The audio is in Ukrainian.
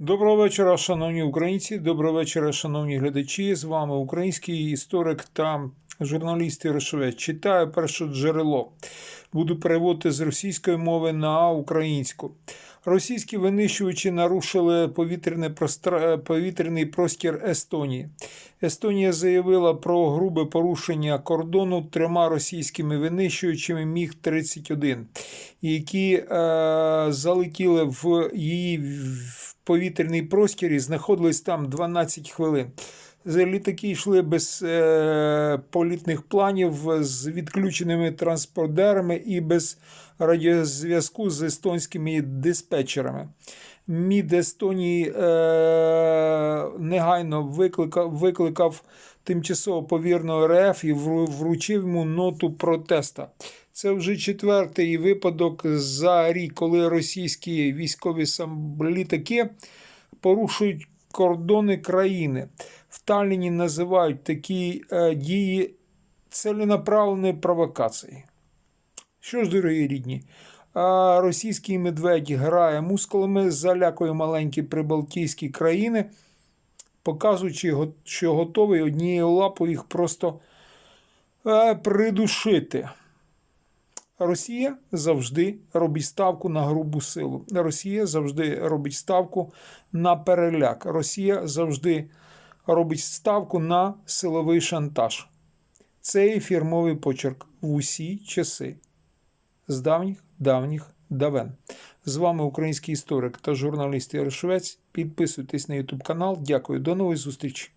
Доброго вечора, шановні українці. Доброго вечора, шановні глядачі. З вами український історик та журналіст Ярошевець. Читаю перше джерело. Буду переводити з російської мови на українську. Російські винищувачі нарушили повітряний, простр... повітряний простір Естонії. Естонія заявила про грубе порушення кордону трьома російськими винищувачами Міг-31, які е... залетіли в її в повітряний простір і знаходились там 12 хвилин. Літаки йшли без е, політних планів, з відключеними транспортерами і без радіозв'язку з естонськими диспетчерами. МІД Естонії е, негайно викликав, викликав тимчасово повірного РФ і вручив йому ноту протеста. Це вже четвертий випадок за рік, коли російські військові літаки порушують кордони країни. В Талліні називають такі е, дії целенаправленою провокацією. Що ж, дорогі рідні, а російський медведь грає мускулами, залякує маленькі прибалтійські країни, показуючи, що готовий однією лапою їх просто е, придушити. Росія завжди робить ставку на грубу силу. Росія завжди робить ставку на переляк. Росія завжди робить ставку на силовий шантаж. Це є фірмовий почерк в усі часи. З давніх давніх давен. З вами український історик та журналіст Ярошевець. Підписуйтесь на YouTube канал. Дякую. До нової зустрічі.